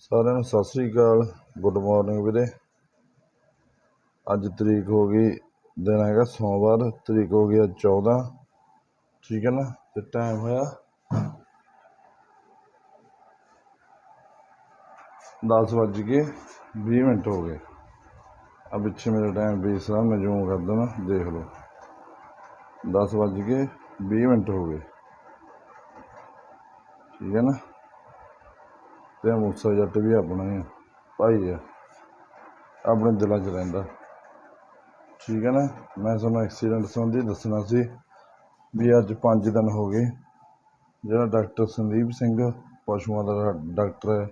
ਸਾਰਿਆਂ ਨੂੰ ਸਤਿ ਸ੍ਰੀ ਅਕਾਲ, good morning ਵੀਰੇ। ਅੱਜ ਤਰੀਕ ਹੋ ਗਈ, ਦਿਨ ਹੈਗਾ ਸੋਮਵਾਰ, ਤਰੀਕ ਹੋ ਗਈ ਅੱਜ 14 ਠੀਕ ਹੈ ਨਾ? ਤੇ ਟਾਈਮ ਹੋਇਆ 10 ਵੱਜ ਕੇ 20 ਮਿੰਟ ਹੋ ਗਏ। ਆ ਪਿੱਛੇ ਮੇਰਾ ਟਾਈਮ ਬੀਸ ਆ, ਮੈਂ ਜੂਮ ਕਰ ਦੇਣਾ ਦੇਖ ਲਓ। 10 ਵੱਜ ਕੇ 20 ਮਿੰਟ ਹੋ ਗਏ। ਠੀਕ ਹੈ ਨਾ? ਤੇ ਮੂਸਾ ਜੱਟ ਵੀ ਆਪਣਾ ਹੀ ਆ, ਭਾਈ ਆ, ਆਪਣੇ ਦਿਲਾਂ 'ਚ ਰਹਿੰਦਾ। ਠੀਕ ਹੈ ਨਾ? ਮੈਂ ਤੁਹਾਨੂੰ ਐਕਸੀਡੈਂਟ ਸੰਬੰਧੀ ਦੱਸਣਾ ਸੀ ਵੀ ਅੱਜ 5 ਦਿਨ ਹੋ ਗਏ, ਜਿਹੜਾ ਡਾਕਟਰ ਸੰਦੀਪ ਸਿੰਘ ਪਸ਼ੂਆਂ ਦਾ ਡਾਕਟਰ ਹੈ।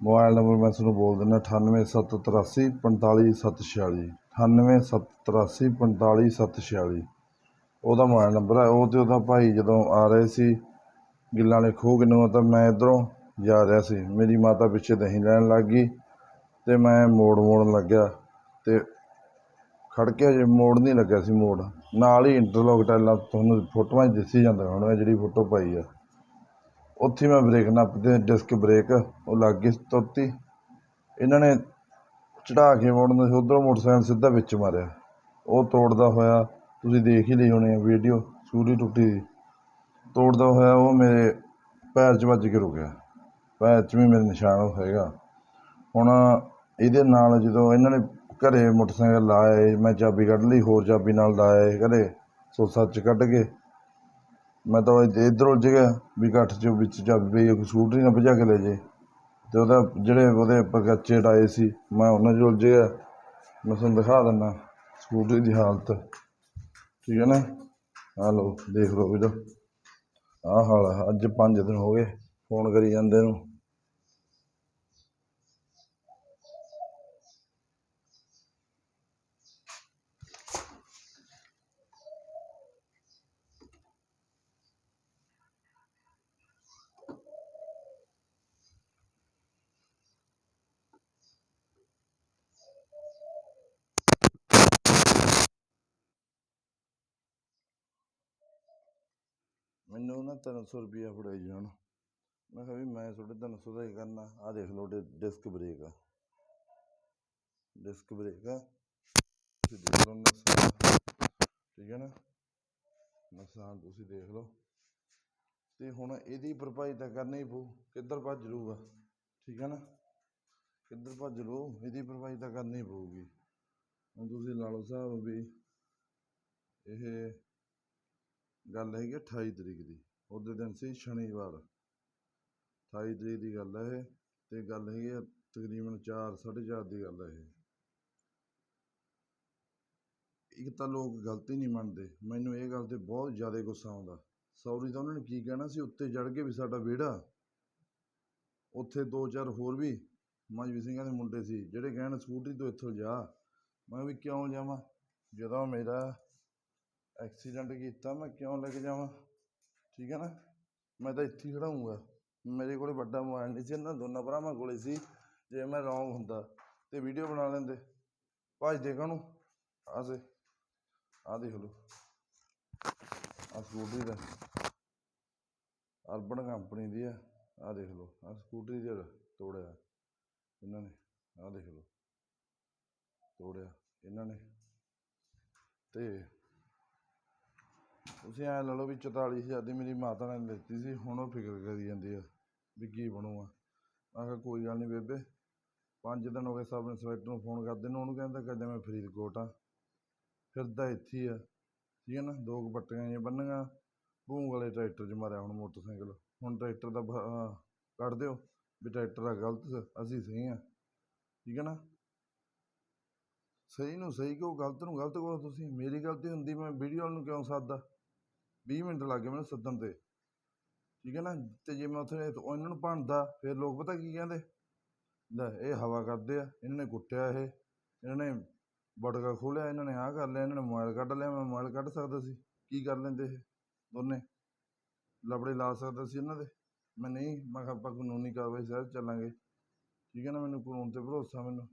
ਮੋਬਾਈਲ ਨੰਬਰ ਮੈਂ ਤੁਹਾਨੂੰ ਬੋਲ ਦਿੰਦਾ 98783 45746 98783 45746 ਉਹਦਾ ਮੋਬਾਈਲ ਨੰਬਰ ਹੈ, ਉਹ ਤੇ ਉਹਦਾ ਭਾਈ ਜਦੋਂ ਆ ਰਹੇ ਸੀ ਗਿੱਲਾਂ ਵਾਲੇ ਖੂਹ ਕਿਨੂੰ ਤਾਂ ਮੈਂ ਇਧਰੋਂ ਜਾ ਰਿਹਾ ਸੀ। ਮੇਰੀ ਮਾਤਾ ਪਿੱਛੇ ਦਹੀਂ ਲੈਣ ਲੱਗ ਗਈ ਤੇ ਮੈਂ ਮੋੜ ਮੋੜਨ ਲੱਗਿਆ ਤੇ ਖੜ ਕੇ ਜੇ ਮੋੜ ਨਹੀਂ ਲੱਗਿਆ ਸੀ ਮੋੜ। ਨਾਲ ਹੀ ਇੰਟਰਲੋਕ ਟਾਈਲਾਂ ਤੁਹਾਨੂੰ ਫੋਟੋਆਂ 'ਚ ਦਿਸੀ ਜਾਂਦਾ ਹੁਣ ਮੈਂ ਜਿਹੜੀ ਫੋਟੋ ਪਾਈ ਆ। ਉੱਥੇ ਮੈਂ ਬ੍ਰੇਕ ਨੱਪਦੇ ਡਿਸਕ ਬ੍ਰੇਕ, ਉਹ ਲੱਗ ਗਈ ਤੁਰਤੀ। ਇਹਨਾਂ ਨੇ ਚੜਾ ਕੇ ਮੋੜਨ ਸੀ ਉਧਰੋਂ ਮੋਟਰਸਾਈਕਲ ਸਿੱਧਾ ਵਿੱਚ ਮਾਰਿਆ। ਉਹ ਤੋੜਦਾ ਹੋਇਆ, ਤੁਸੀਂ ਦੇਖ ਹੀ ਲਈ ਹੋਣੀ ਵੀਡੀਓ ਸੂਰੀ ਟੁੱਟੀ ਦੀ। ਤੋੜਦਾ ਹੋਇਆ, ਉਹ ਮੇਰੇ ਪੈਰ 'ਚ ਵੱਜ ਕੇ ਰੁਕਿਆ ਪੈਰ 'ਚ ਵੀ ਮੇਰੇ ਨਿਸ਼ਾਨ ਹੈਗਾ। ਹੁਣ ਇਹਦੇ ਨਾਲ ਜਦੋਂ ਇਹਨਾਂ ਨੇ ਘਰੇ ਮੋਟਰਸਾਈਕਲ ਲਾਏ ਮੈਂ ਚਾਬੀ ਕੱਢ ਲਈ, ਹੋਰ ਚਾਬੀ ਨਾਲ ਲਾਏ ਘਰੇ ਸੋ ਸੱਚ ਕੱਢ ਕੇ। ਮੈਂ ਤਾਂ ਇੱਧਰ ਉਲਝ ਗਿਆ ਵੀ ਗੱਠ 'ਚ ਵਿੱਚ ਚਾਬੀ ਪਈ ਕੋਈ ਸਕੂਟਰੀ ਨਾ ਭਜਾ ਕੇ ਲੈ ਜੇ ਤੇ ਉਹਦਾ ਜਿਹੜੇ ਉਹਦੇ ਪਗੱਚੇ ਟਾਏ ਸੀ, ਮੈਂ ਉਹਨਾਂ 'ਚ ਉਲਝ ਗਿਆ। ਮੈਂ ਤੁਹਾਨੂੰ ਦਿਖਾ ਦਿੰਦਾ ਸਕੂਟਰੀ ਦੀ ਹਾਲਤ। ਠੀਕ ਹੈ ਨਾ? ਆ ਲਓ, ਦੇਖ ਲਓ ਵੀਰੋ ਆਹ ਹਾਲ ਆ ਅੱਜ 5 ਦਿਨ ਹੋ ਗਏ ਫੋਨ ਕਰੀ ਜਾਂਦੇ ਨੂੰ। ਮੈਨੂੰ ਨਾ ਤਿੰਨ ਸੌ ਰੁਪਈਆ ਫੜਾਈ ਜਾਣ। ਮੈਂ ਕਿਹਾ ਵੀ ਮੈਂ ਤੁਹਾਡੇ ਤਿੰਨ ਸੌ ਦਾ ਹੀ ਕਰਨਾ। ਆਹ ਦੇਖ ਲਓ ਡਿਸਕ ਬ੍ਰੇਕ ਆ। ਡਿਸਕ ਬ੍ਰੇਕ ਆ। ਤੁਸੀਂ ਦੇਖ ਲਓ ਨੁਕਸਾਨ। ਠੀਕ ਹੈ ਨਾ? ਨੁਕਸਾਨ ਤੁਸੀਂ ਦੇਖ ਲਓ। ਤੇ ਹੁਣ ਇਹਦੀ ਭਰਪਾਈ ਤਾਂ ਕਰਨੀ ਹੀ ਪਊ। ਕਿੱਧਰ ਭੱਜ ਲੂਗਾ ਠੀਕ ਹੈ ਨਾ? ਕਿੱਧਰ ਭੱਜ ਲੂ ਇਹਦੀ ਭਰਪਾਈ ਤਾਂ ਕਰਨੀ ਪਊਗੀ। ਹੁਣ ਤੁਸੀਂ ਲਾ ਲਓ ਸਾਹਿਬ ਵੀ ਇਹ ਗੱਲ ਹੈਗੀ ਆ 28 ਤਰੀਕ ਦੀ, ਉਹਦੇ ਦਿਨ ਸੀ ਸ਼ਨੀਵਾਰ। 28 ਤਰੀਕ ਦੀ ਗੱਲ ਹੈ ਇਹ, ਤੇ ਗੱਲ ਹੈਗੀ ਆ ਤਕਰੀਬਨ 4 4:30 ਦੀ ਗੱਲ ਹੈ ਇਹ। ਇੱਕ ਤਾਂ ਲੋਕ ਗਲਤੀ ਨਹੀਂ ਮੰਨਦੇ, ਮੈਨੂੰ ਇਹ ਗੱਲ ਤੇ ਬਹੁਤ ਜ਼ਿਆਦਾ ਗੁੱਸਾ ਆਉਂਦਾ। ਸੌਰੀ, ਤਾਂ ਉਹਨਾਂ ਨੇ ਕੀ ਕਹਿਣਾ ਸੀ? ਉੱਤੇ ਚੜ ਕੇ ਵੀ ਸਾਡਾ ਵਿਹੜਾ। ਉੱਥੇ ਦੋ ਚਾਰ ਹੋਰ ਵੀ ਮਜਵੀ ਸਿੰਘਾਂ ਦੇ ਮੁੰਡੇ ਸੀ, ਜਿਹੜੇ ਕਹਿਣ ਸਕੂਟਰੀ ਤੋਂ ਇੱਥੋਂ ਜਾ। ਮੈਂ ਵੀ ਕਿਉਂ ਜਾਵਾਂ? ਜਦੋਂ ਮੇਰਾ ਐਕਸੀਡੈਂਟ ਕੀਤਾ, ਮੈਂ ਕਿਉਂ ਲੈ ਕੇ ਜਾਵਾਂ? ਠੀਕ ਹੈ ਨਾ? ਮੈਂ ਤਾਂ ਇੱਥੇ ਹੀ ਖੜਾਉਂਗਾ ਮੇਰੇ ਕੋਲੇ ਵੱਡਾ ਮੋਬਾਈਲ ਨਹੀਂ ਸੀ, ਇਹਨਾਂ ਦੋਨਾਂ ਭਰਾਵਾਂ ਕੋਲੇ ਸੀ, ਜੇ ਮੈਂ ਰੌਂਗ ਹੁੰਦਾ। ਤੇ ਵੀਡੀਓ ਬਣਾ ਲੈਂਦੇ। ਭੱਜਦੇ ਕਾਹਨੂੰ? ਆਹ ਸੇ ਦੇਖ ਲਓ। ਆਹ ਸਕੂਟਰੀ ਦਾ। ਅਰਬਨ ਕੰਪਨੀ ਦੀ ਆ। ਆਹ ਦੇਖ ਲਓ। ਆਹ ਸਕੂਟਰੀ ਦਾ ਤੋੜਿਆ ਇਹਨਾਂ ਨੇ। ਆਹ ਦੇਖ ਲਓ। ਤੋੜਿਆ ਇਹਨਾਂ ਨੇ। ਤੇ ਤੁਸੀਂ ਐਂ ਲਾ ਲਓ ਵੀ 44000 ਦੀ ਮੇਰੀ ਮਾਤਾ ਨੇ ਲਿੱਤੀ ਸੀ, ਹੁਣ ਉਹ ਫਿਕਰ ਕਰੀ ਜਾਂਦੀ ਆ ਵੀ ਕੀ ਬਣੂਗਾ ਮੈਂ ਕਿਹਾ ਕੋਈ ਗੱਲ ਨਹੀਂ ਬੇਬੇ, ਪੰਜ ਦਿਨ ਹੋ ਗਏ ਸਬ ਇੰਸਪੈਕਟਰ ਨੂੰ ਫੋਨ ਕਰਦੇ ਨੂੰ, ਉਹਨੂੰ ਕਹਿੰਦਾ ਕਹਿੰਦਾ ਮੈਂ ਫਰੀਦਕੋਟ ਆ। ਫਿਰਦਾ ਇੱਥੇ ਹੀ ਆ, ਠੀਕ ਹੈ ਨਾ, ਦੋ ਕੁ ਜਿਹੀਆਂ ਬੰਨੀਆਂ, ਭੂੰਗ ਵਾਲੇ ਟਰੈਕਟਰ 'ਚ ਮਾਰਿਆ ਹੁਣ ਮੋਟਰਸਾਈਕਲ। ਹੁਣ ਟਰੈਕਟਰ ਦਾ ਕੱਢ ਦਿਓ ਵੀ ਟਰੈਕਟਰ ਆ ਗਲਤ ਅਸੀਂ ਸਹੀ ਆ, ਠੀਕ ਹੈ ਨਾ। ਸਹੀ ਨੂੰ ਸਹੀ ਕਹੋ, ਗਲਤ ਨੂੰ ਗਲਤ ਕਹੋ ਤੁਸੀਂ, ਮੇਰੀ ਗਲਤੀ ਹੁੰਦੀ, ਮੈਂ ਵੀਡੀਓ ਨੂੰ ਕਿਉਂ ਸੱਦਦਾ? 20 ਮਿੰਟ ਲੱਗ ਗਏ ਮੈਨੂੰ ਸੱਦਣ ਤੇ। ਠੀਕ ਹੈ ਨਾ? ਤੇ ਜੇ ਮੈਂ ਉੱਥੇ ਉਹ ਇਹਨਾਂ ਨੂੰ ਭੰਨਦਾ, ਫਿਰ ਲੋਕ ਪਤਾ ਕੀ ਕਹਿੰਦੇ? ਲੈ, ਇਹ ਹਵਾ ਕਰਦੇ ਆ, ਇਹਨਾਂ ਨੇ ਕੁੱਟਿਆ ਇਹ। ਇਹਨਾਂ ਨੇ ਬਟਕਾ ਖੋਲਿਆ ਇਹਨਾਂ ਨੇ ਆਹ ਕਰ ਲਿਆ, ਇਹਨਾਂ ਨੇ ਮੋਬਾਈਲ ਕੱਢ ਲਿਆ, ਮੈਂ ਮੋਬਾਈਲ ਕੱਢ ਸਕਦਾ ਸੀ। ਕੀ ਕਰ ਲੈਂਦੇ ਇਹ ਦੋਨੇ? ਲਬੜੇ ਲਾ ਸਕਦਾ ਸੀ ਇਹਨਾਂ ਦੇ। ਮੈਂ ਨਹੀਂ, ਮੈਂ ਕਿਹਾ ਆਪਾਂ ਕਾਨੂੰਨੀ ਕਾਰਵਾਈ ਸਹਿਤ ਚੱਲਾਂਗੇ। ਠੀਕ ਹੈ ਨਾ? ਮੈਨੂੰ ਕਾਨੂੰਨ ਤੇ ਭਰੋਸਾ ਮੈਨੂੰ।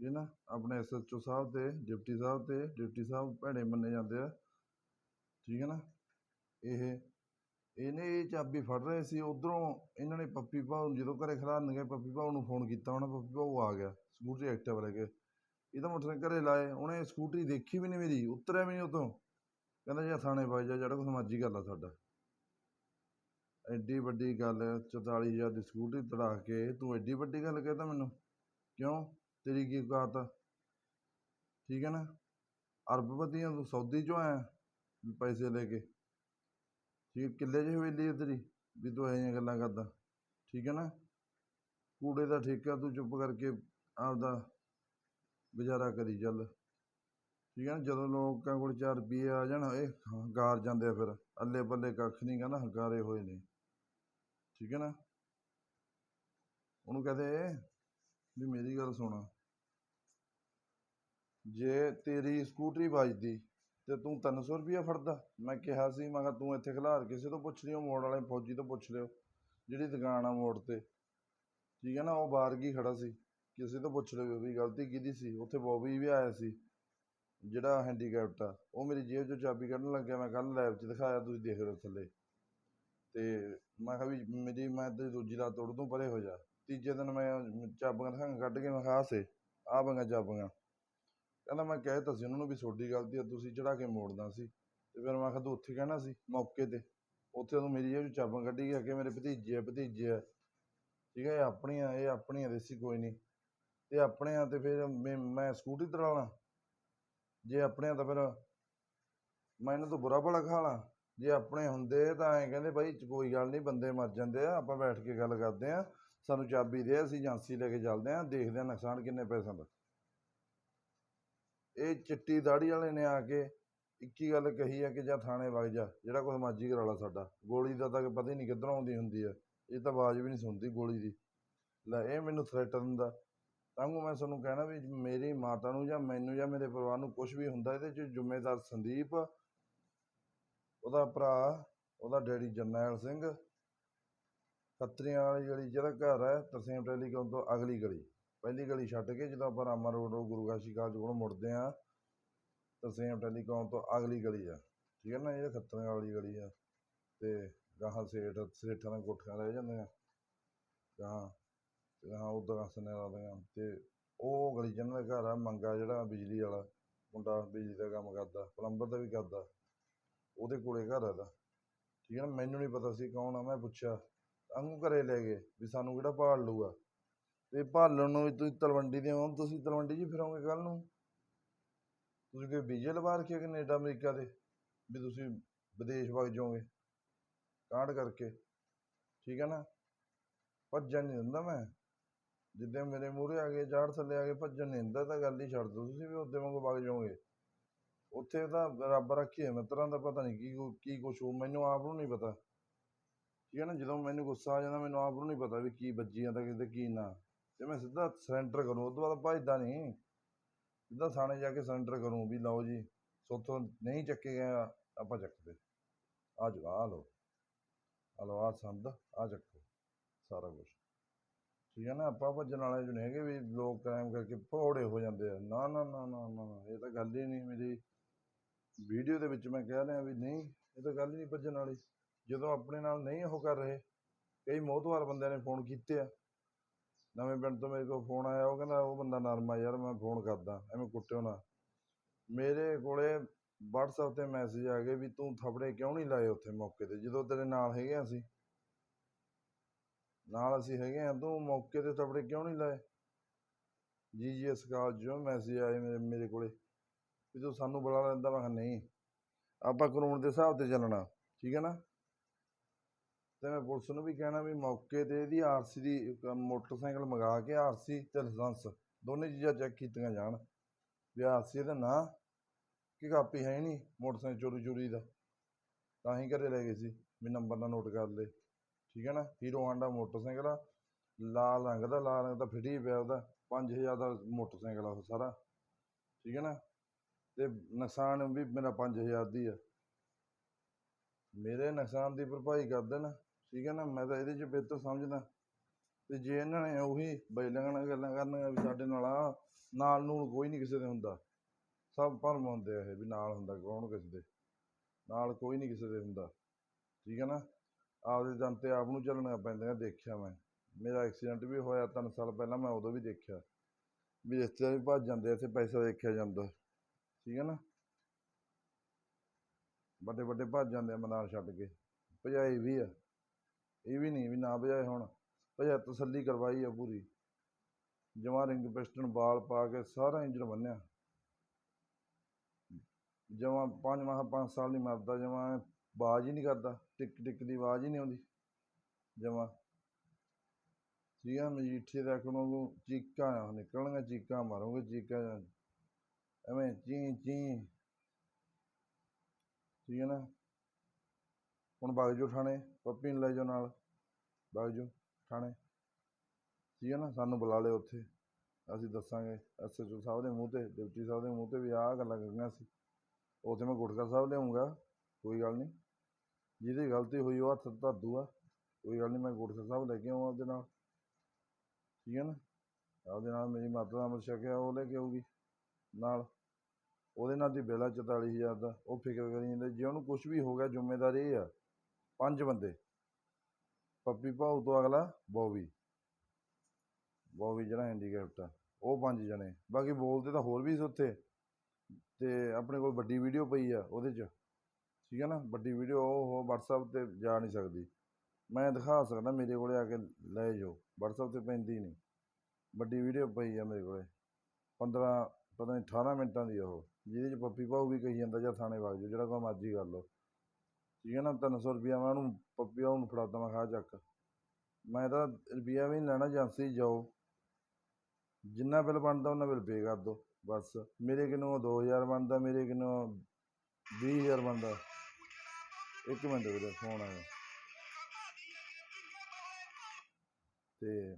ਇਹ ਨਾ? ਆਪਣੇ ਐਸਐਚਓ ਸਾਹਿਬ ਤੇ, ਡਿਪਟੀ ਸਾਹਿਬ ਤੇ, ਡਿਪਟੀ ਸਾਹਿਬ ਭੈੜੇ ਮੰਨੇ ਜਾਂਦੇ ਆ। ਠੀਕ ਹੈ ਨਾ? ਇਹ ਇਹਨੇ ਇਹ ਚਾਬੀ ਫੜ ਰਹੇ ਸੀ, ਉਧਰੋਂ ਇਹਨਾਂ ਨੇ ਪੱਪੀ ਭਾਊ ਨੂੰ ਜਦੋਂ ਘਰੇ ਖਿਲਾਰਨ ਗਏ ਪੱਪੀ ਭਾਊ ਨੂੰ ਫੋਨ ਕੀਤਾ, ਉਹਨਾਂ ਪੱਪੀ ਭਾਊ ਆ ਗਿਆ ਸਕੂਟਰੀ ਐਕਟਿਵ ਲੈ ਕੇ। ਇਹਦਾ ਮੋਟਰਸਾਈਕਲ ਘਰੇ ਲਾਏ, ਉਹਨੇ ਸਕੂਟਰੀ ਦੇਖੀ ਵੀ ਨਹੀਂ ਮੇਰੀ, ਉਤਰਿਆ ਵੀ ਨਹੀਂ ਉਤੋਂ ਕਹਿੰਦਾ ਜੀ ਥਾਣੇ ਵਗ ਜਾ, ਜਿਹੜਾ ਕੁਛ ਮਰਜ਼ੀ ਗੱਲ ਆ ਸਾਡਾ। ਐਡੀ ਵੱਡੀ ਗੱਲ 44000 ਦੀ ਸਕੂਟਰੀ ਤੜਾ ਕੇ, ਤੂੰ ਐਡੀ ਵੱਡੀ ਗੱਲ ਕਹਿੰਦਾ ਮੈਨੂੰ? ਕਿਉਂ? ਤੇਰੀ ਕੀ ਔਕਾਤ ਆ? ਠੀਕ ਹੈ ਨਾ? ਅਰਬਪਤੀਆਂ ਤੂੰ ਸੌਦੀ ਚੋਂ ਆਇਆ। ਪੈਸੇ ਲੈ ਕੇ। ਠੀਕ ਕਿੱਲੇ 'ਚ ਹਵੇਲੀ ਹੈ ਤੇਰੀ, ਵੀ ਤੂੰ ਇਹੋ ਜਿਹੀਆਂ ਗੱਲਾਂ ਕਰਦਾ। ਠੀਕ ਹੈ ਨਾ? ਕੂੜੇ ਦਾ ਠੇਕਾ ਤੂੰ ਚੁੱਪ ਕਰਕੇ ਆਪਦਾ ਗੁਜ਼ਾਰਾ ਕਰੀ ਚੱਲ। ਠੀਕ ਹੈ ਨਾ? ਜਦੋਂ ਲੋਕਾਂ ਕੋਲ 4 ਰੁਪਏ ਆ ਜਾਣ, ਇਹ ਹੰਕਾਰ ਜਾਂਦੇ ਆ ਫਿਰ। ਅੱਲੇ ਪੱਲੇ ਕੱਖ ਨਹੀਂ ਕਹਿੰਦਾ ਹੰਕਾਰੇ ਹੋਏ ਨੇ। ਠੀਕ ਹੈ ਨਾ? ਉਹਨੂੰ ਕਹਦੇ, ਵੀ ਮੇਰੀ ਗੱਲ ਸੁਣ। ਜੇ ਤੇਰੀ ਸਕੂਟਰੀ ਵੱਜਦੀ ਤੇ ਤੂੰ 300 ਰੁਪਇਆ ਫੜਦਾ। ਮੈਂ ਕਿਹਾ ਸੀ, ਮੈਂ ਕਿਹਾ ਤੂੰ ਇੱਥੇ ਖਿਲਾਰ, ਕਿਸੇ ਤੋਂ ਪੁੱਛ ਲਿਓ ਮੋੜ ਵਾਲੇ ਫੌਜੀ ਤੋਂ ਪੁੱਛ ਲਿਓ ਜਿਹੜੀ ਦੁਕਾਨ ਆ ਮੋੜ ਤੇ। ਠੀਕ ਹੈ ਨਾ, ਉਹ ਬਾਹਰ ਕੀ ਖੜਾ ਸੀ? ਕਿਸੇ ਤੋਂ ਪੁੱਛ ਲਿਓ ਵੀ ਗਲਤੀ ਕਿਹਦੀ ਸੀ? ਉੱਥੇ ਬੋਬੀ ਵੀ ਆਇਆ ਸੀ, ਜਿਹੜਾ ਹੈਂਡੀਕੈਪਟ ਆ ਉਹ ਮੇਰੀ ਜੇਬ 'ਚੋਂ ਚਾਬੀ ਕੱਢਣ ਲੱਗਿਆ, ਮੈਂ ਕੱਲ ਲੈਬ 'ਚ ਦਿਖਾਇਆ, ਤੁਸੀਂ ਦੇਖ ਰਹੇ ਹੋ ਥੱਲੇ। ਤੇ ਮੈਂ ਕਿਹਾ ਵੀ ਮੇਰੀ, ਮੈਂ ਤੇਰੀ ਦੂਜੀ ਰਾਤ ਤੋੜ ਤੋਂ ਪਰੇ ਹੋ ਜਾ ਤੀਜੇ ਦਿਨ ਮੈਂ ਚਾਬੀਆਂ ਦਿਖਾਂ ਕੱਢ ਕੇ ਮੈਂ ਖਾਸੇ ਸੇ ਆ ਬੰਗਾ ਚਾਬੀਆਂ। ਕਹਿੰਦਾ ਮੈਂ ਕਹਿ ਤਾ ਸੀ ਉਹਨਾਂ ਨੂੰ ਵੀ ਤੁਹਾਡੀ ਗਲਤੀ ਆ, ਤੁਸੀਂ ਚੜਾ ਕੇ ਮੋੜਨਾ ਸੀ। ਤੇ ਫਿਰ ਮੈਂ ਕਿਹਾ ਤੂੰ ਉੱਥੇ ਕਹਿਣਾ ਸੀ, ਮੌਕੇ ਤੇ। ਉੱਥੇ ਉਹ ਮੇਰੀ ਜੇਬ 'ਚੋਂ ਕੱਢੀ ਗਿਆ ਕਿ ਮੇਰੇ ਭਤੀਜੇ ਆ ਭਤੀਜੇ ਆ। ਠੀਕ ਹੈ ਇਹ ਆਪਣੀਆਂ ਇਹ ਆਪਣੀਆਂ ਦੇਸੀ ਕੋਈ ਨਹੀਂ। ਤੇ ਆਪਣੇ ਆ ਤੇ ਫਿਰ ਮੈਂ ਮੈਂ ਸਕੂਟੀ ਤਰਾਲਾਂ ਜੇ ਆਪਣੇ ਆ ਤਾਂ ਫਿਰ ਮੈਂ ਇਹਨਾਂ ਤੋਂ ਬੁਰਾ ਭਲਾ ਖਾ ਲਾਂ। ਜੇ ਆਪਣੇ ਹੁੰਦੇ ਤਾਂ ਐਂ ਕਹਿੰਦੇ ਬਾਈ, ਕੋਈ ਗੱਲ ਨਹੀਂ, ਬੰਦੇ ਮਰ ਜਾਂਦੇ ਆ, ਆਪਾਂ ਬੈਠ ਕੇ ਗੱਲ ਕਰਦੇ ਆ। ਸਾਨੂੰ ਚਾਬੀ ਦੇ, ਅਸੀਂ ਏਜੰਸੀ ਲੈ ਕੇ ਚੱਲਦੇ ਆ, ਦੇਖਦੇ ਆ ਨੁਕਸਾਨ ਕਿੰਨੇ ਪੈਸਿਆਂ ਦਾ। ਇਹ ਚਿੱਟੀ ਦਾੜੀ ਵਾਲੇ ਨੇ ਆ ਕੇ ਇੱਕੀ ਗੱਲ ਕਹੀ ਹੈ ਕਿ ਜਾਂ ਥਾਣੇ ਵਗ ਜਾ, ਜਿਹੜਾ ਕੁਛ ਮਰਜ਼ੀ ਕਰਾ ਲਾ ਸਾਡਾ। ਗੋਲੀ ਦਾ ਤਾਂ ਪਤਾ ਹੀ ਨਹੀਂ ਕਿੱਧਰੋਂ ਆਉਂਦੀ ਹੁੰਦੀ ਹੈ ਇਹ ਤਾਂ ਆਵਾਜ਼ ਵੀ ਨਹੀਂ ਸੁਣਦੀ ਗੋਲੀ ਦੀ। ਲੈ, ਇਹ ਮੈਨੂੰ ਥ੍ਰੈਟ ਦਿੰਦਾ ਤਾਂਗੂ ਮੈਂ ਤੁਹਾਨੂੰ ਕਹਿਣਾ ਵੀ ਮੇਰੀ ਮਾਤਾ ਨੂੰ ਜਾਂ ਮੈਨੂੰ ਜਾਂ ਮੇਰੇ ਪਰਿਵਾਰ ਨੂੰ ਕੁਝ ਵੀ ਹੁੰਦਾ, ਇਹਦੇ 'ਚ ਜ਼ਿੰਮੇਦਾਰ ਸੰਦੀਪ, ਉਹਦਾ ਭਰਾ, ਉਹਦਾ ਡੈਡੀ ਜਰਨੈਲ ਸਿੰਘ, ਖੱਤਰੀਆਂ ਵਾਲੀ ਗਲੀ ਜਿਹੜਾ ਘਰ ਹੈ ਤਰਸੇਮ ਟੈਲੀਕਾਮ ਤੋਂ ਅਗਲੀ ਗਲੀ। ਪਹਿਲੀ ਗਲੀ ਛੱਡ ਕੇ ਜਦੋਂ ਆਪਾਂ ਰਾਮਾ ਰੋਡ ਤੋਂ ਗੁਰੂ ਕਾਸ਼ੀ ਕਾਲਜ ਕੋਲ ਮੁੜਦੇ ਆ ਤਰਸੇਮ ਟੈਲੀਕਾਮ ਤੋਂ ਅਗਲੀ ਗਲੀ ਆ। ਠੀਕ ਹੈ ਨਾ, ਇਹ ਖੱਤਰੀਆਂ ਵਾਲੀ ਗਲੀ ਆ। ਤੇ ਗਾਹਾਂ ਸੇਠ, ਸੇਠਾਂ ਦੀਆਂ ਕੋਠੀਆਂ ਰਹਿ ਜਾਂਦੀਆਂ। ਗਾਹਾਂ, ਤੇ ਗਾਹਾਂ ਉਧਰ ਹਸਨੇ ਦੀਆਂ। ਤੇ ਉਹ ਗਲੀ ਜਿਹਨਾਂ ਦਾ ਘਰ ਆ, ਮੰਗਾ ਜਿਹੜਾ ਬਿਜਲੀ ਵਾਲਾ, ਮੁੰਡਾ ਬਿਜਲੀ ਦਾ ਕੰਮ ਕਰਦਾ, ਪਲੰਬਰ ਦਾ ਵੀ ਕਰਦਾ। ਉਹਦੇ ਕੋਲੇ ਘਰ ਆ ਦਾ ਠੀਕ ਹੈ ਨਾ, ਮੈਨੂੰ ਨਹੀਂ ਪਤਾ ਸੀ ਕੌਣ ਆ, ਮੈਂ ਪੁੱਛਿਆ। ਅੰਗੂ ਘਰੇ ਲੈ ਗਏ, ਵੀ ਸਾਨੂੰ ਕਿਹੜਾ ਭਾਲ ਲੂਗਾ ਤੇ ਭਾਲਣ ਨੂੰ ਵੀ ਤੁਸੀਂ ਤਲਵੰਡੀ ਦੇ ਹੋ ਤੁਸੀਂ ਤਲਵੰਡੀ 'ਚ ਹੀ ਫਿਰੋਗੇ ਕੱਲ ਨੂੰ? ਤੁਸੀਂ ਕੋਈ ਵੀਜ਼ੇ ਲਵਾ ਰੱਖਿਆ ਕੈਨੇਡਾ, ਅਮਰੀਕਾ ਦੇ? ਵੀ ਤੁਸੀਂ ਵਿਦੇਸ਼ ਵਗ ਜਾਓਗੇ, ਕਾਂਡ ਕਰਕੇ। ਠੀਕ ਹੈ ਨਾ? ਭੱਜਣ ਨਹੀਂ ਦਿੰਦਾ ਮੈਂ। ਜਿੱਦਾਂ ਮੇਰੇ ਮੂਹਰੇ ਆ ਗਏ ਜਾੜ ਥੱਲੇ ਆ ਗਏ, ਭੱਜਣ ਨਹੀਂ ਦਿੰਦਾ ਤਾਂ ਗੱਲ ਹੀ ਛੱਡ ਦੋ ਤੁਸੀਂ ਵੀ ਉਹਦੇ ਵਾਂਗੂ ਵਗ ਜਾਓਗੇ। ਉੱਥੇ ਤਾਂ ਰੱਬ ਰੱਖੀ ਮਿੱਤਰਾਂ ਦਾ ਪਤਾ ਨਹੀਂ ਕੀ ਕੀ ਕੁਛ ਹੋ ਮੈਨੂੰ ਆਪ ਨੂੰ ਨਹੀਂ ਪਤਾ। ਠੀਕ ਹੈ ਨਾ? ਜਦੋਂ ਮੈਨੂੰ ਗੁੱਸਾ ਆ ਜਾਂਦਾ, ਮੈਨੂੰ ਆਪ ਨੂੰ ਨਹੀਂ ਪਤਾ ਵੀ ਕੀ ਵੱਜੀ ਜਾਂਦਾ, ਕਿਤੇ ਕੀ ਨਾ। ਤੇ ਮੈਂ ਸਿੱਧਾ ਸਰੈਂਡਰ ਕਰੂੰ। ਉਸ ਤੋਂ ਬਾਅਦ ਭੱਜਦਾ ਨਹੀਂ। ਸਿੱਧਾ ਥਾਣੇ ਜਾ ਕੇ ਸਰੈਂਡਰ ਕਰੂੰ ਵੀ ਲਓ ਜੀ ਸੋਥੋਂ ਨਹੀਂ ਚੱਕੇ ਗਏ ਆਪਾਂ ਚੱਕਦੇ। ਆ ਜੋ ਆ ਲਓ। ਆ ਲਓ ਆ ਸੰਦ ਆ ਚੱਕੋ ਸਾਰਾ ਕੁਝ ਠੀਕ ਹੈ ਨਾ ਆਪਾਂ ਭੱਜਣ ਵਾਲੇ ਜੋ ਹੈਗੇ ਵੀ ਲੋਕ ਕ੍ਰਾਈਮ ਕਰਕੇ ਭੋੜੇ ਹੋ ਜਾਂਦੇ ਆ। ਨਾ ਨਾ ਨਾ ਨਾ ਨਾ ਨਾ, ਇਹ ਤਾਂ ਗੱਲ ਹੀ ਨਹੀਂ ਮੇਰੀ। ਵੀਡੀਓ ਦੇ ਵਿੱਚ ਮੈਂ ਕਹਿ ਰਿਹਾ ਵੀ ਨਹੀਂ ਇਹ ਤਾਂ ਗੱਲ ਹੀ ਨਹੀਂ ਭੱਜਣ ਵਾਲੀ। ਜਦੋਂ ਆਪਣੇ ਨਾਲ ਨਹੀਂ ਉਹ ਕਰ ਰਹੇ ਕਈ ਮੋਹਤਵਾਰ ਬੰਦਿਆਂ ਨੇ ਫੋਨ ਕੀਤੇ ਆ। ਨਵੇਂ ਪਿੰਡ ਤੋਂ ਮੇਰੇ ਕੋਲ ਫੋਨ ਆਇਆ, ਉਹ ਕਹਿੰਦਾ ਉਹ ਬੰਦਾ ਨਰਮਾ ਯਾਰ, ਮੈਂ ਫੋਨ ਕਰਦਾ, ਐਵੇਂ ਕੁੱਟਿਓ ਨਾ। ਮੇਰੇ ਕੋਲੇ WhatsApp ਤੇ ਮੈਸੇਜ ਆ ਗਏ ਵੀ ਤੂੰ ਥਪੜੇ ਕਿਉਂ ਨਹੀਂ ਲਾਏ ਉੱਥੇ ਮੌਕੇ ਤੇ? ਜਦੋਂ ਤੇਰੇ ਨਾਲ ਹੈਗੇ ਆ ਅਸੀਂ। ਨਾਲ ਅਸੀਂ ਹੈਗੇ ਆ, ਤੂੰ ਮੌਕੇ ਤੇ ਥਪੜੇ ਕਿਉਂ ਨਹੀਂ ਲਾਏ? ਜੀ ਜੀ, ਇਸ ਕਾਲਜ ਚੋਂ ਮੈਸੇਜ ਆਏ ਮੇਰੇ ਮੇਰੇ ਕੋਲੇ ਵੀ ਤੂੰ ਸਾਨੂੰ ਬੁਲਾ ਲੈਂਦਾ, ਮੈਂ ਕਿਹਾ ਨਹੀਂ, ਆਪਾਂ ਕਾਨੂੰਨ ਦੇ ਹਿਸਾਬ ਤੇ ਚੱਲਣਾ, ਠੀਕ ਹੈ ਨਾ? ਤੇ ਮੈਂ ਪੁਲਿਸ ਨੂੰ ਵੀ ਕਹਿਣਾ ਵੀ ਮੌਕੇ ਤੇ ਇਹਦੀ ਆਰਸੀ ਦੀ ਇੱਕ ਮੋਟਰਸਾਈਕਲ ਮੰਗਾ ਕੇ ਆਰਸੀ ਤੇ ਲਾਇਸੈਂਸ ਦੋਨੇ ਚੀਜ਼ਾਂ ਚੈੱਕ ਕੀਤੀਆਂ ਜਾਣ ਵੀ ਆਰਸੀ ਦਾ ਨਾਂ ਕਿ ਕਾਪੀ ਹੈ ਹੀ ਨਹੀਂ ਮੋਟਰਸਾਈਕਲ ਚੋਰੀ ਚੋਰੀ ਦਾ। ਤਾਂ ਹੀ ਘਰੇ ਲੈ ਗਏ ਸੀ, ਵੀ ਨੰਬਰ ਨਾਲ ਨੋਟ ਕਰ ਲੈ ਠੀਕ ਹੈ ਨਾ? ਹੀਰੋ ਹਾਂਡਾ ਮੋਟਰਸਾਈਕਲ ਆ, ਲਾਲ ਰੰਗ ਦਾ, ਲਾਲ ਰੰਗ ਦਾ ਫਿੱਟੀ ਪਿਆ ਉਹਦਾ 5000 ਦਾ ਮੋਟਰਸਾਈਕਲ ਆ ਉਹ ਸਾਰਾ। ਠੀਕ ਹੈ ਨਾ? ਤੇ ਨੁਕਸਾਨ ਵੀ ਮੇਰਾ 5000 ਦੀ ਆ। ਮੇਰੇ ਨੁਕਸਾਨ ਦੀ ਭਰਪਾਈ ਕਰ ਦੇਣ ਠੀਕ ਹੈ ਨਾ? ਮੈਂ ਤਾਂ ਇਹਦੇ 'ਚ ਬਿਹਤਰ ਸਮਝਦਾ। ਤੇ ਜੇ ਇਹਨਾਂ ਨੇ ਉਹੀ ਬੈਲੀਆਂ ਨਾਲ ਗੱਲਾਂ ਕਰਨੀਆਂ ਵੀ ਸਾਡੇ ਨਾਲ ਆ, ਨਾਲ ਨੂੰ ਕੋਈ ਨਹੀਂ ਕਿਸੇ ਦੇ ਹੁੰਦਾ। ਸਭ ਭਰਮ ਹੁੰਦੇ ਆ ਇਹ ਵੀ ਨਾਲ ਹੁੰਦਾ ਕੌਣ ਕਿਸੇ ਦੇ? ਨਾਲ ਕੋਈ ਨਹੀਂ ਕਿਸੇ ਦੇ ਹੁੰਦਾ। ਠੀਕ ਹੈ ਨਾ? ਆਪਦੇ ਦਮ ਤੇ ਆਪ ਨੂੰ ਚੱਲਣੀਆਂ ਪੈਂਦਾ ਦੇਖਿਆ ਮੈਂ। ਮੇਰਾ ਐਕਸੀਡੈਂਟ ਵੀ ਹੋਇਆ ਤਿੰਨ ਸਾਲ ਪਹਿਲਾਂ, ਮੈਂ ਉਦੋਂ ਵੀ ਦੇਖਿਆ। ਵੀ ਰਿਸ਼ਤੇਦਾਰ ਵੀ ਭੱਜ ਜਾਂਦੇ ਇੱਥੇ ਪੈਸਾ ਦੇਖਿਆ ਜਾਂਦਾ। ਠੀਕ ਹੈ ਨਾ? ਵੱਡੇ ਵੱਡੇ ਭੱਜ ਜਾਂਦੇ ਆ, ਮੈਦਾਨ ਛੱਡ ਕੇ। ਭਜਾਈ ਵੀ ਆ। ਇਹ ਵੀ ਨਹੀਂ ਵੀ ਨਾ ਭਜਾਏ ਹੁਣ। ਭਜਾ ਤਸੱਲੀ ਕਰਵਾਈ ਆ ਪੂਰੀ। ਜਮਾ ਰਿੰਗ ਪਿਸਟਨ ਬਾਲ ਪਾ ਕੇ ਸਾਰਾ ਇੰਜਣ ਬੰਨਿਆ। ਜਮਾ ਪੰਜ ਮਾਹ ਪੰਜ ਸਾਲ ਨਹੀਂ ਮਰਦਾ, ਜਮਾਂ ਆਵਾਜ਼ ਹੀ ਨਹੀਂ ਕਰਦਾ, ਟਿਕ ਟਿਕ ਦੀ ਆਵਾਜ਼ ਹੀ ਨਹੀਂ ਆਉਂਦੀ। ਜਮਾਂ ਸੀਗਾ ਮਜੀਠੇ ਦਾ ਕੋਲੋਂ ਚੀਕਾਂ ਨਿਕਲਣਗੀਆਂ, ਚੀਕਾਂ ਮਾਰੋਗੇ, ਚੀਕਾਂ ਐਵੇਂ ਚੀ ਚੀ। ਠੀਕ ਹੈ ਨਾ? ਹੁਣ ਵਗ ਜਾਓ ਥਾਣੇ, ਪੱਪੀ ਨੂੰ ਲੈ ਜਾਓ ਨਾਲ, ਵਗ ਜਾਓ ਥਾਣੇ। ਠੀਕ ਹੈ ਨਾ? ਸਾਨੂੰ ਬੁਲਾ ਲਿਓ ਉੱਥੇ। ਅਸੀਂ ਦੱਸਾਂਗੇ ਐਸਐਚਓ ਸਾਹਿਬ ਦੇ ਮੂੰਹ ਤੇ, ਡਿਪਟੀ ਸਾਹਿਬ ਦੇ ਮੂੰਹ ਤੇ ਵੀ ਆਹ ਗੱਲਾਂ ਕਰਨੀਆਂ ਸੀ। ਉੱਥੇ ਮੈਂ ਗੁਟਕਾ ਸਾਹਿਬ ਲਿਆਉਂਗਾ, ਕੋਈ ਗੱਲ ਨਹੀਂ। ਜਿਹਦੀ ਗਲਤੀ ਹੋਈ ਉਹ ਹੱਥ ਧਾਦੂ ਆ, ਕੋਈ ਗੱਲ ਨਹੀਂ ਮੈਂ ਗੁਟਕਾ ਸਾਹਿਬ ਲੈ ਕੇ ਆਉਂਗਾ ਉਹਦੇ ਨਾਲ। ਠੀਕ ਹੈ ਨਾ? ਉਹਦੇ ਨਾਲ ਮੇਰੀ ਮਾਤਾ ਦਾ ਅਮਰ ਛਕਿਆ, ਉਹ ਲੈ ਕੇ ਆਊਗੀ ਨਾਲ। ਉਹਦੇ ਨਾਲ ਦੀ ਬਿੱਲ ਆ 44000 ਦਾ, ਉਹ ਫਿਕਰ ਕਰੀ ਜਾਂਦਾ। ਜੇ ਉਹਨੂੰ ਕੁਝ ਵੀ ਹੋ ਗਿਆ, ਜ਼ਿੰਮੇਵਾਰੀ ਇਹ ਆ ਪੰਜ ਬੰਦੇ। ਪੱਪੀ ਭਾਊ ਤੋਂ ਅਗਲਾ ਬੋਬੀ। ਬੋਬੀ ਜਿਹੜਾ ਹੈਂਡੀਕੈਪਟ ਆ, ਉਹ ਪੰਜ ਜਣੇ। ਬਾਕੀ ਬੋਲਦੇ ਤਾਂ ਹੋਰ ਵੀ ਸੀ ਉੱਥੇ। ਤੇ ਆਪਣੇ ਕੋਲ ਵੱਡੀ ਵੀਡੀਓ ਪਈ ਆ ਉਹਦੇ 'ਚ। ਠੀਕ ਹੈ ਨਾ? ਵੱਡੀ ਵੀਡੀਓ ਉਹ WhatsApp ਤੇ ਜਾ ਨਹੀਂ ਸਕਦੀ। ਮੈਂ ਦਿਖਾ ਸਕਦਾ ਮੇਰੇ ਕੋਲੇ ਆ ਕੇ ਲੈ ਜਾਓ। WhatsApp ਤੇ ਪੈਂਦੀ ਨਹੀਂ। ਵੱਡੀ ਵੀਡੀਓ ਪਈ ਆ ਮੇਰੇ ਕੋਲੇ। 15 ਪਤਾ ਨਹੀਂ 18 ਮਿੰਟਾਂ ਦੀ ਉਹ। ਜਿਹਦੇ 'ਚ ਪੱਪੀ ਭਾਊ ਵੀ ਕਹੀ ਜਾਂਦਾ ਜਾਂ ਥਾਣੇ ਵਗ ਜਾਓ, ਜਿਹੜਾ ਕੋਈ ਮਰਜ਼ੀ ਕਰ ਲਓ। ਠੀਕ ਹੈ ਨਾ 300 ਰੁਪਇਆ ਮੈਂ ਉਹਨੂੰ ਪੱਪੀ ਭਾਊ ਨੂੰ ਫੜਾਤਾ ਮੈਂ ਖਾ ਚੱਕ। ਮੈਂ ਤਾਂ ਰੁਪਇਆ ਵੀ ਨਹੀਂ ਲੈਣਾ, ਏਜੰਸੀ ਜਾਓ। ਜਿੰਨਾ ਬਿੱਲ ਬਣਦਾ, ਉਹਨਾਂ ਬਿੱਲ ਪੇ ਕਰ ਦਿਓ, ਬਸ। ਮੇਰੇ ਕਿਨੂੰ 2000 ਬਣਦਾ, ਮੇਰੇ ਕਿਨੂੰ 20000 ਬਣਦਾ। ਇੱਕ ਮਿੰਟ ਵੀਰੇ ਫੋਨ ਆਇਆ ਤੇ